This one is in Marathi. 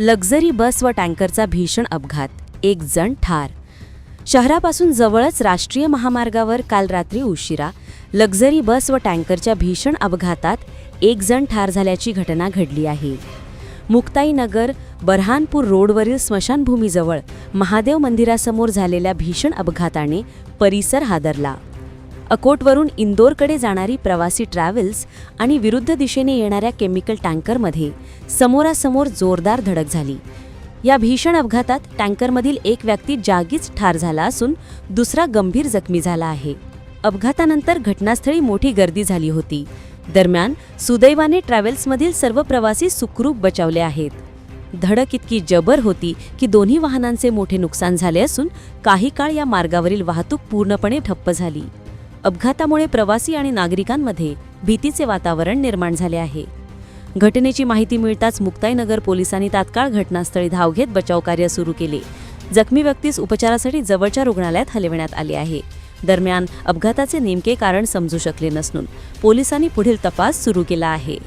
लक्झरी बस व टँकरचा भीषण अपघात. एक जण ठार. शहरापासून जवळच राष्ट्रीय महामार्गावर काल रात्री उशिरा लक्झरी बस व टँकरच्या भीषण अपघातात एक जण ठार झाल्याची घटना घडली आहे. मुक्ताईनगर बरहानपूर रोडवरील स्मशानभूमीजवळ महादेव मंदिरासमोर झालेल्या भीषण अपघाताने परिसर हादरला. अकोटवरून इंदोरकडे जाणारी प्रवासी ट्रॅव्हल्स आणि विरुद्ध दिशेने येणाऱ्या केमिकल टँकरमध्ये समोरासमोर जोरदार धडक झाली. या भीषण अपघातात टँकरमधील एक व्यक्ती जागीच ठार झाला असून दुसरा गंभीर जखमी झाला आहे. अपघातानंतर घटनास्थळी मोठी गर्दी झाली होती. दरम्यान सुदैवाने ट्रॅव्हल्समधील सर्व प्रवासी सुखरूप बचावले आहेत. धडक इतकी जबर होती की दोन्ही वाहनांचे मोठे नुकसान झाले असून काही काळ या मार्गावरील वाहतूक पूर्णपणे ठप्प झाली. अपघातामुळे प्रवासी आणि नागरिकांमध्ये भीतीचे वातावरण निर्माण झाले आहे. घटनेची माहिती मिळताच मुक्ताईनगर पोलिसांनी तात्काळ घटनास्थळी धाव घेत बचाव कार्य सुरू केले. जखमी व्यक्तीस उपचारासाठी जवळच्या रुग्णालयात हलविण्यात आले आहे. दरम्यान अपघाताचे नेमके कारण समजू शकले नसून पोलिसांनी पुढील तपास सुरू केला आहे.